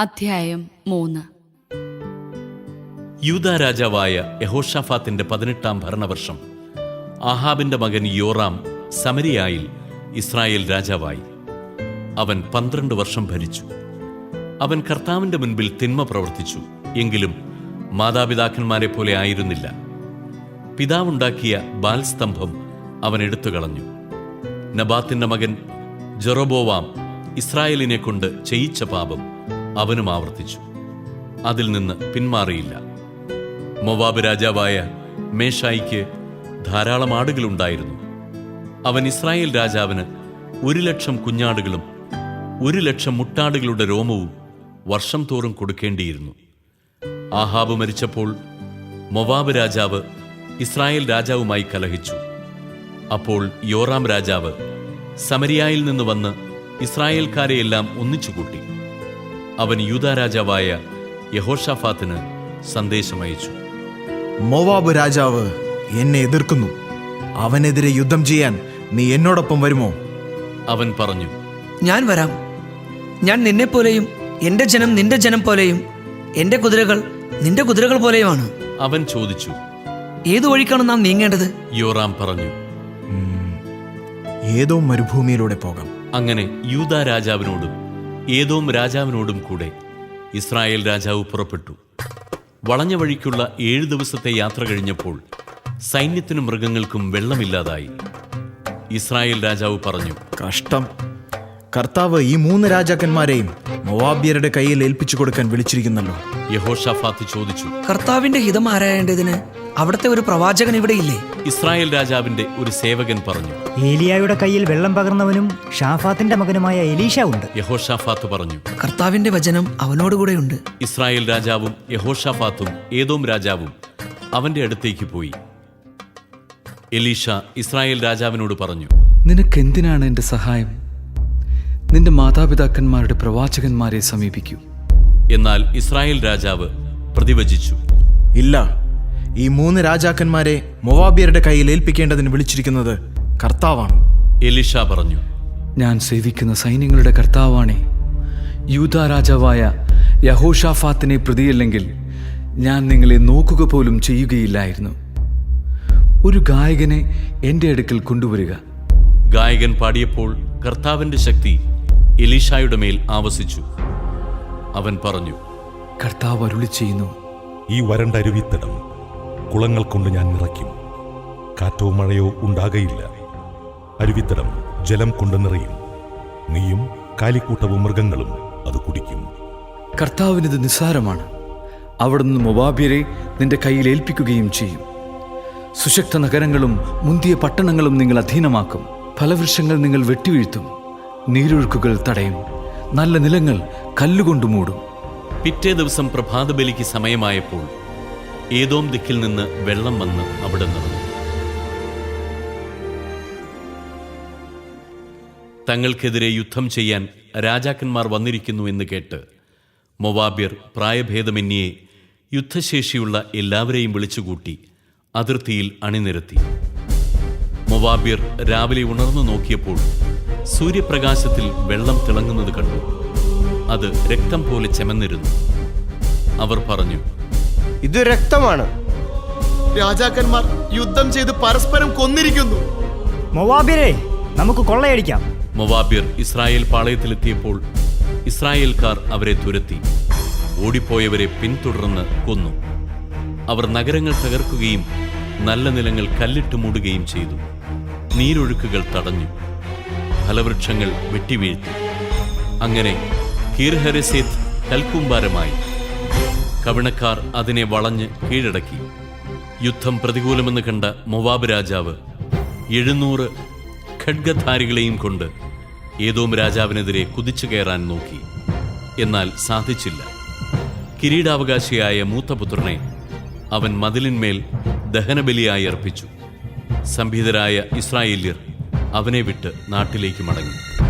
അധ്യായം മൂന്ന്. യൂത രാജാവായ യഹോഷാഫാത്തിന്റെ പതിനെട്ടാം ഭരണവർഷം. ആഹാബിന്റെ മകൻ യോറാം സമരിയായിൽ ഇസ്രായേൽ രാജാവായി. അവൻ പന്ത്രണ്ട് വർഷം ഭരിച്ചു. അവൻ കർത്താവിന്റെ മുൻപിൽ തിന്മ പ്രവർത്തിച്ചു. എങ്കിലും മാതാപിതാക്കന്മാരെ പോലെ ആയിരുന്നില്ല. പിതാവുണ്ടാക്കിയ ബാൽസ്തംഭം അവൻ എടുത്തു കളഞ്ഞു. നബാത്തിന്റെ മകൻ ജെറോബോവാം ഇസ്രായേലിനെ കൊണ്ട് ചെയ്യിച്ച പാപം അവനും ആവർത്തിച്ചു. അതിൽ നിന്ന് പിന്മാറിയില്ല. മൊവാബ് രാജാവായ മേഷായിക്ക് ധാരാളം ആടുകളുണ്ടായിരുന്നു. അവൻ ഇസ്രായേൽ രാജാവിന് ഒരു ലക്ഷം കുഞ്ഞാടുകളും ഒരു ലക്ഷം മുട്ടാടുകളുടെ രോമവും വർഷം തോറും കൊടുക്കേണ്ടിയിരുന്നു. ആഹാബ് മരിച്ചപ്പോൾ മൊവാബ് രാജാവ് ഇസ്രായേൽ രാജാവുമായി കലഹിച്ചു. അപ്പോൾ യോറാം രാജാവ് സമരിയായിൽ നിന്ന് വന്ന് ഇസ്രായേൽക്കാരെയെല്ലാം ഒന്നിച്ചുകൂട്ടി. അവൻ യൂതാരാജാവായ യഹോഷാഫാത്തിന് സന്ദേശമയച്ചു. മോവാബ് രാജാവ് എന്നെ എതിർക്കുന്നു. അവനെതിരെ യുദ്ധം ചെയ്യാൻ നീ എന്നോടൊപ്പം വരുമോ? അവൻ പറഞ്ഞു ഞാൻ വരാം. ഞാൻ നിന്നെപ്പോലെയും എന്റെ ജനം നിന്റെ ജനം പോലെയും എന്റെ കുതിരകൾ നിന്റെ കുതിരകൾ പോലെയുമാണ്. അവൻ ചോദിച്ചു ഏതു വഴിക്കാണ് നാം നീങ്ങേണ്ടത്? യോറാം പറഞ്ഞു ഏതോ മരുഭൂമിയിലൂടെ പോകാം. അങ്ങനെ യൂതാ രാജാവിനോടും ഏതോം രാജാവിനോടും കൂടെ ഇസ്രായേൽ രാജാവ് പുറപ്പെട്ടു. വളഞ്ഞ വഴിക്കുള്ള ഏഴു ദിവസത്തെ യാത്ര കഴിഞ്ഞപ്പോൾ സൈന്യത്തിനും മൃഗങ്ങൾക്കും വെള്ളമില്ലാതായി. ഇസ്രായേൽ രാജാവ് പറഞ്ഞു കഷ്ടം. കർത്താവ് ഈ മൂന്ന് രാജാക്കന്മാരെയും മൊവാബ്യരുടെ കയ്യിൽ ഏൽപ്പിച്ചു കൊടുക്കാൻ വിളിച്ചിരിക്കുന്നല്ലോ. യഹോഷാഫാത്ത് ചോദിച്ചു കർത്താവിന്റെ ഹിതം ആരായേണ്ടതിന് അവിടുത്തെ ഒരു പ്രവാചകൻ ഇവിടെ ഇല്ലേ? ഇസ്രായേൽ രാജാവിന്റെ ഒരു സേവകൻ പറഞ്ഞു ഏലിയായുടെ കയ്യിൽ വെള്ളം പകർന്നവനും ഷാഫാത്തിന്റെ മകനുമായ എലീഷ ഉണ്ട്. യഹോഷാഫാത്ത് പറഞ്ഞു കർത്താവിന്റെ വചനം അവനോടുകൂടെയുണ്ട് ഇസ്രായേൽ രാജാവും യഹോഷാഫാത്തും ഏതോം രാജാവും അവന്റെ അടുത്തേക്ക് പോയി. എലീഷ ഇസ്രായേൽ രാജാവിനോട് പറഞ്ഞു നിനക്ക് എന്തിനാണ് എന്റെ സഹായം? നിന്റെ മാതാപിതാക്കന്മാരുടെ പ്രവാചകന്മാരെ സമീപിക്കൂ. എന്നാൽ ഇസ്രായേൽ രാജാവ് പ്രതിവചിച്ചു. ഇല്ല ഈ മൂന്ന് രാജാക്കന്മാരെ മൊവാബിയരുടെ കയ്യിൽ ഏൽപ്പിക്കേണ്ടതിന് വിളിച്ചിരിക്കുന്നത് കർത്താവാണ്. എലിഷ പറഞ്ഞു ഞാൻ സേവിക്കുന്ന സൈന്യങ്ങളുടെ കർത്താവാണേ. യൂത രാജാവായ യഹോഷാഫാത്തിനെ പ്രതിയല്ലെങ്കിൽ ഞാൻ നിങ്ങളെ നോക്കുക പോലും ചെയ്യുകയില്ലായിരുന്നു. ഒരു ഗായകനെ എന്റെ അടുക്കൽ കൊണ്ടുവരിക. ഗായകൻ പാടിയപ്പോൾ കർത്താവിന്റെ ശക്തി എലീഷായുടെ മേൽ ആവസിച്ചു. അവൻ പറഞ്ഞു കർത്താവ് അരുളി ചെയ്യുന്നു ഈ വരണ്ട അരുവിത്തടം കുളങ്ങൾ കൊണ്ട് ഞാൻ നിറയ്ക്കും. കാറ്റോ മഴയോ ഉണ്ടാകയില്ല. അരുവിത്തടം ജലം കൊണ്ട് നിറയും. നീയും കാലിക്കൂട്ടവും മൃഗങ്ങളും അത് കുടിക്കും. കർത്താവിനിത് നിസ്സാരമാണ്. അവിടുന്ന് മൊബാബിയരെ നിന്റെ കയ്യിൽ ഏൽപ്പിക്കുകയും ചെയ്യും. സുശക്ത നഗരങ്ങളും മുന്തിയ പട്ടണങ്ങളും നിങ്ങൾ അധീനമാക്കും. ഫലവൃക്ഷങ്ങൾ നിങ്ങൾ വെട്ടിവീഴ്ത്തും. നീരൊഴുക്കുകൾ തടയും. നല്ല നിലങ്ങൾ കല്ലുകൊണ്ട് മൂടും. പിറ്റേ ദിവസം പ്രഭാതബലിക്ക് സമയമായപ്പോൾ ഏതോം ദിക്കിൽ നിന്ന് വെള്ളം വന്ന് അവിടെ നിറഞ്ഞു. തങ്ങൾക്കെതിരെ യുദ്ധം ചെയ്യാൻ രാജാക്കന്മാർ വന്നിരിക്കുന്നു എന്ന് കേട്ട് മൊവാബിർ പ്രായഭേദമന്യേ യുദ്ധശേഷിയുള്ള എല്ലാവരെയും വിളിച്ചുകൂട്ടി അതിർത്തിയിൽ അണിനിരത്തി. മൊവാബിർ രാവിലെ ഉണർന്നു നോക്കിയപ്പോൾ സൂര്യപ്രകാശത്തിൽ വെള്ളം തിളങ്ങുന്നത് കണ്ടു. അത് രക്തം പോലെ ചെമന്നിരുന്നു. അവർ പറഞ്ഞു ഇത് രക്തമാണ്. രാജാക്കന്മാർ യുദ്ധം ചെയ്ത് പരസ്പരം കൊന്നിരിക്കുന്നു. മൊവാബിരെ നമുക്ക് കൊള്ളയടിക്കാം. മൊവാബിർ ഇസ്രായേൽ പാളയത്തിലെത്തിയപ്പോൾ ഇസ്രായേൽക്കാർ അവരെ തുരത്തി ഓടിപ്പോയവരെ പിന്തുടർന്ന് കൊന്നു. അവർ നഗരങ്ങൾ തകർക്കുകയും നല്ല നിലങ്ങൾ കല്ലിട്ട് മൂടുകയും ചെയ്തു. നീരൊഴുക്കുകൾ തടഞ്ഞു. ഫലവൃക്ഷങ്ങൾ വെട്ടിവീഴ്ത്തി. അങ്ങനെ കീർഹരസേത്ത് കൽക്കുംബാരമായി കവിണക്കാർ അതിനെ വളഞ്ഞ് കീഴടക്കി. യുദ്ധം പ്രതികൂലമെന്ന് കണ്ട മൊവാബ് രാജാവ് എഴുന്നൂറ് ഖഡ്ഗധാരികളെയും കൊണ്ട് ഏതോം രാജാവിനെതിരെ കുതിച്ചു കയറാൻ നോക്കി. എന്നാൽ സാധിച്ചില്ല. കിരീടാവകാശിയായ മൂത്തപുത്രനെ അവൻ മതിലിന്മേൽ ദഹനബലിയായി അർപ്പിച്ചു. സംഭീതരായ ഇസ്രായേല്യർ അവനെ വിട്ട് നാട്ടിലേക്ക് മടങ്ങി.